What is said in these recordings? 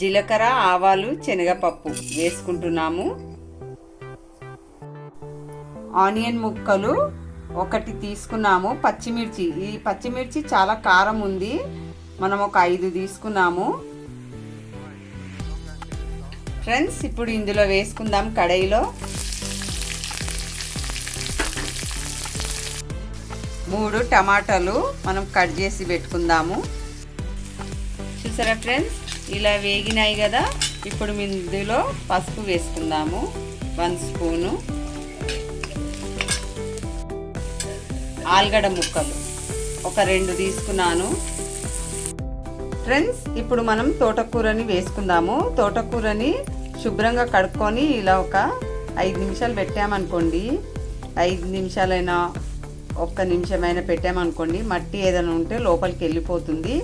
జీలకర్ర ఆవాలు శనగపప్పు వేసుకుంటున్నాము. ఆనియన్ ముక్కలు ఒకటి తీసుకున్నాము పచ్చిమిర్చి. ఈ పచ్చిమిర్చి చాలా కారం ఉంది. మనం ఒక ఐదు తీసుకున్నాము. ఫ్రెండ్స్ ఇప్పుడు ఇందులో వేసుకుందాం కడాయిలో. మూడు టమాటాలు మనం కట్ చేసి పెట్టుకుందాము. చూసారా ఫ్రెండ్స్? ఇలా వేగినాయి కదా. ఇప్పుడు ఇందులో పసుపు వేసుకుందాము. One spoon. ఆలుగడ్డ ముక్కలు. ఒక రెండు తీసుకున్నాను. ఫ్రెండ్స్ ఇప్పుడు మనం తోటకూరని వేసుకుందాము. తోటకూరని శుభ్రంగా కడుక్కొని ఇలా ఒక ఐదు నిమిషాలు పెట్టామనుకోండి. ఐదు నిమిషాలైనా ఒక్క నిమిషమైనా పెట్టామనుకోండి మట్టి ఏదైనా ఉంటే లోపలికి వెళ్ళిపోతుంది.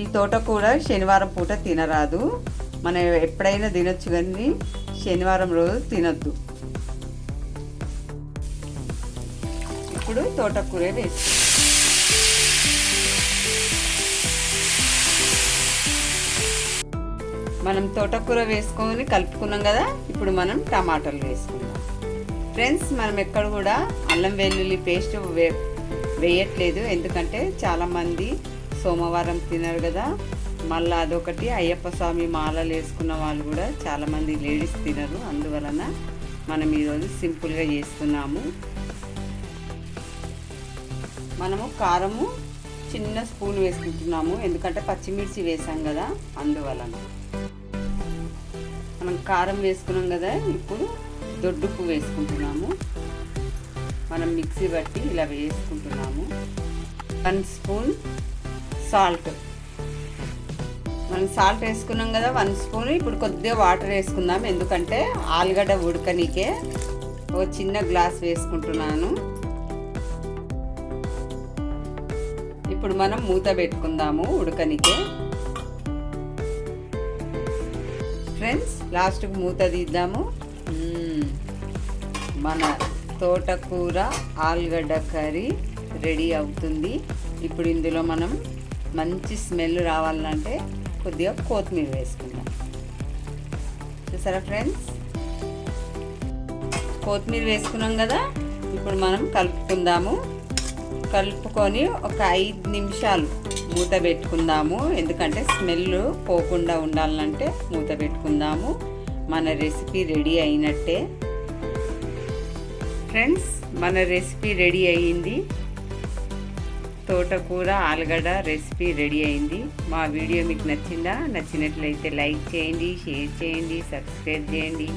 ఈ తోటకూర శనివారం పూట తినరాదు. మనం ఎప్పుడైనా తినొచ్చు కానీ శనివారం రోజు తినొద్దు. ఇప్పుడు తోటకూర వేసి మనం తోటకూర వేసుకొని కలుపుకున్నాం కదా ఇప్పుడు మనం టమాటాలు వేసుకుందాం. ఫ్రెండ్స్ మనం ఎక్కడ కూడా అల్లం వెల్లుల్లి పేస్ట్ వే వేయట్లేదు. ఎందుకంటే చాలామంది సోమవారం తినరు కదా. మళ్ళీ అదొకటి అయ్యప్ప స్వామి మాలలు వేసుకున్న వాళ్ళు కూడా చాలామంది లేడీస్ తినరు. అందువలన మనం ఈరోజు సింపుల్గా చేస్తున్నాము. మనము కారము చిన్న స్పూన్ వేసుకుంటున్నాము. ఎందుకంటే పచ్చిమిర్చి వేసాం కదా. అందువలన మనం కారం వేసుకున్నాం కదా. ఇప్పుడు దొడ్డుపు వేసుకుంటున్నాము. మనం మిక్సీ బట్టి ఇలా వేసుకుంటున్నాము. One spoon salt. మనం సాల్ట్ వేసుకున్నాం కదా వన్ స్పూన్. ఇప్పుడు కొద్దిగా వాటర్ వేసుకుందాం. ఎందుకంటే ఆలుగడ్డ ఉడకనికే ఒక చిన్న గ్లాస్ వేసుకుంటున్నాను. ఇప్పుడు మనం మూత పెట్టుకుందాము ఉడకనికే. ఫ్రెండ్స్ లాస్ట్కి మూత తీద్దాము. మన తోటకూర ఆలుగడ్డ కర్రీ రెడీ అవుతుంది. ఇప్పుడు ఇందులో మనం మంచి స్మెల్ రావాలంటే కొద్దిగా కొత్తిమీర వేసుకుందాం. చూసారా ఫ్రెండ్స్? కొత్తిమీర వేసుకున్నాం కదా ఇప్పుడు మనం కలుపుకుందాము. కలుపుకొని ఒక ఐదు నిమిషాలు మూత పెట్టుకుందాము. ఎందుకంటే స్మెల్ పోకుండా ఉండాలంటే మూత పెట్టుకుందాము. మన రెసిపీ రెడీ అయినట్టే. ఫ్రెండ్స్ మన రెసిపీ రెడీ అయ్యింది. తోటకూర ఆలుగడ్డ రెసిపీ రెడీ అయింది. మా వీడియో మీకు నచ్చిందా? నచ్చినట్లయితే లైక్ చేయండి షేర్ చేయండి సబ్స్క్రైబ్ చేయండి.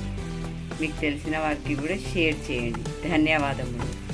మీకు తెలిసిన వారికి కూడా షేర్ చేయండి. ధన్యవాదములు.